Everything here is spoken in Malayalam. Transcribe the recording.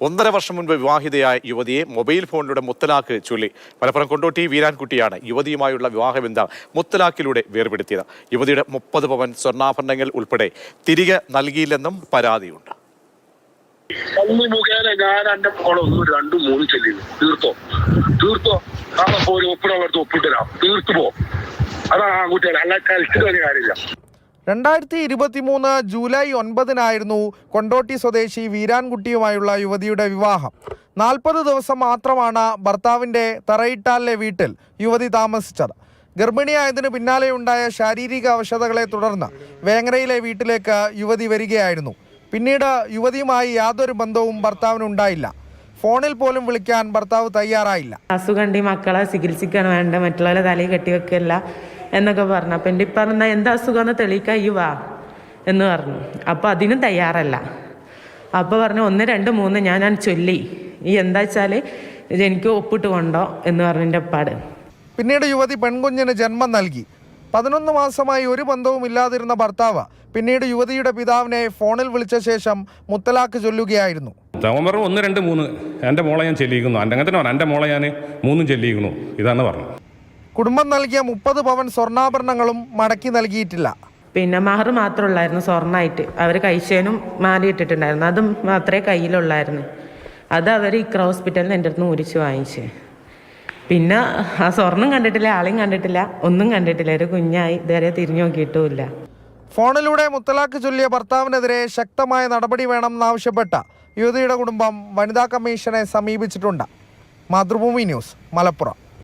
ഒന്നര വർഷം മുൻപ് വിവാഹിതയായ യുവതിയെ മൊബൈൽ ഫോണിലൂടെ മുത്തലാക്ക് ചൊല്ലി. മലപ്പുറം കൊണ്ടോട്ടി വീരാൻകുട്ടിയാണ് യുവതിയുമായുള്ള വിവാഹബന്ധം മുത്തലാക്കിലൂടെ വേർപെടുത്തിയത്. യുവതിയുടെ മുപ്പത് പവൻ സ്വർണാഭരണങ്ങൾ ഉൾപ്പെടെ തിരികെ നൽകിയില്ലെന്നും പരാതിയുണ്ട്. അന്ന് മുഖേന ഞാൻ എന്റെ മോളെ ഒന്നും രണ്ടും മൂന്നും അല്ല കളിച്ചിട്ട് കാര്യമില്ല. രണ്ടായിരത്തി ഇരുപത്തി മൂന്ന് ജൂലൈ ഒൻപതിനായിരുന്നു കൊണ്ടോട്ടി സ്വദേശി വീരാൻകുട്ടിയുമായുള്ള യുവതിയുടെ വിവാഹം. നാൽപ്പത് ദിവസം മാത്രമാണ് ഭർത്താവിന്റെ തറയിട്ടാലിലെ വീട്ടിൽ യുവതി താമസിച്ചത്. ഗർഭിണിയായതിനു പിന്നാലെയുണ്ടായ ശാരീരിക അവശതകളെ തുടർന്ന് വേങ്ങരയിലെ വീട്ടിലേക്ക് യുവതി വരികയായിരുന്നു. പിന്നീട് യുവതിയുമായി യാതൊരു ബന്ധവും ഭർത്താവിനുണ്ടായില്ല. ഫോണിൽ പോലും വിളിക്കാൻ ഭർത്താവ് തയ്യാറായില്ല. അസുഖം മക്കളെ ചികിത്സിക്കാൻ വേണ്ട മറ്റുള്ളവരെ തലയിൽ കെട്ടിവെക്കല്ല എന്നൊക്കെ പറഞ്ഞു. അപ്പം എന്റെ ഇപ്പം പറഞ്ഞാൽ എന്താ അസുഖമെന്ന് തെളിയിക്കാൻ ഈ വാ. എന്ന് പറഞ്ഞു. അപ്പോൾ അതിനും തയ്യാറല്ല. അപ്പോൾ പറഞ്ഞു ഒന്ന് രണ്ട് മൂന്ന് ഞാൻ ഞാൻ ചൊല്ലി. ഈ എന്താ വെച്ചാൽ എനിക്ക് ഒപ്പിട്ട് കൊണ്ടോ എന്ന് പറഞ്ഞു എന്റെ അപ്പാട് പിന്നീട് യുവതി പെൺകുഞ്ഞിന് ജന്മം നൽകി. പതിനൊന്ന് മാസമായി ഒരു ബന്ധവും ഇല്ലാതിരുന്ന ഭർത്താവ് പിന്നീട് യുവതിയുടെ പിതാവിനെ ഫോണിൽ വിളിച്ച ശേഷം മുത്തലാക്ക് ചൊല്ലുകയായിരുന്നു. അവൻ പറഞ്ഞു ഒന്ന് രണ്ട് മൂന്ന്. എന്റെ മോളെ ഞാൻ ചെല്ലിക്കുന്നു. എന്റെ അങ്ങനെ തന്നെ പറഞ്ഞു. എന്റെ മോളെ ഞാൻ മൂന്നും ചെല്ലിക്കുന്നു. ഇതാണ് പറഞ്ഞത് കുടുംബം നൽകിയ മുപ്പത് പവൻ സ്വർണാഭരണങ്ങളും മടക്കി നൽകിയിട്ടില്ല. പിന്നെ മഹർ മാത്രമുള്ളായിരുന്നു സ്വർണമായിട്ട് അവർ കഴിച്ചതിനും മാലിയിട്ടിട്ടുണ്ടായിരുന്നു അതും മാത്രമേ കയ്യിലുള്ളായിരുന്നു. അത് അവർ ഇക്ര ഹോസ്പിറ്റലിൽ എന്റെ അടുത്ത് മുരിച്ച് ഊരിച്ച് വാങ്ങിച്ച്. പിന്നെ ആ സ്വർണം കണ്ടിട്ടില്ല ആളെയും കണ്ടിട്ടില്ല ഒന്നും കണ്ടിട്ടില്ല. ഒരു കുഞ്ഞായി ഇതുവരെ തിരിഞ്ഞു നോക്കിയിട്ടുമില്ല. ഫോണിലൂടെ മുത്തലാഖ് ചൊല്ലിയ ഭർത്താവിനെതിരെ ശക്തമായ നടപടി വേണം വേണമെന്നാവശ്യപ്പെട്ട യുവതിയുടെ കുടുംബം വനിതാ കമ്മീഷനെ സമീപിച്ചിട്ടുണ്ട്. മാതൃഭൂമി ന്യൂസ് മലപ്പുറം.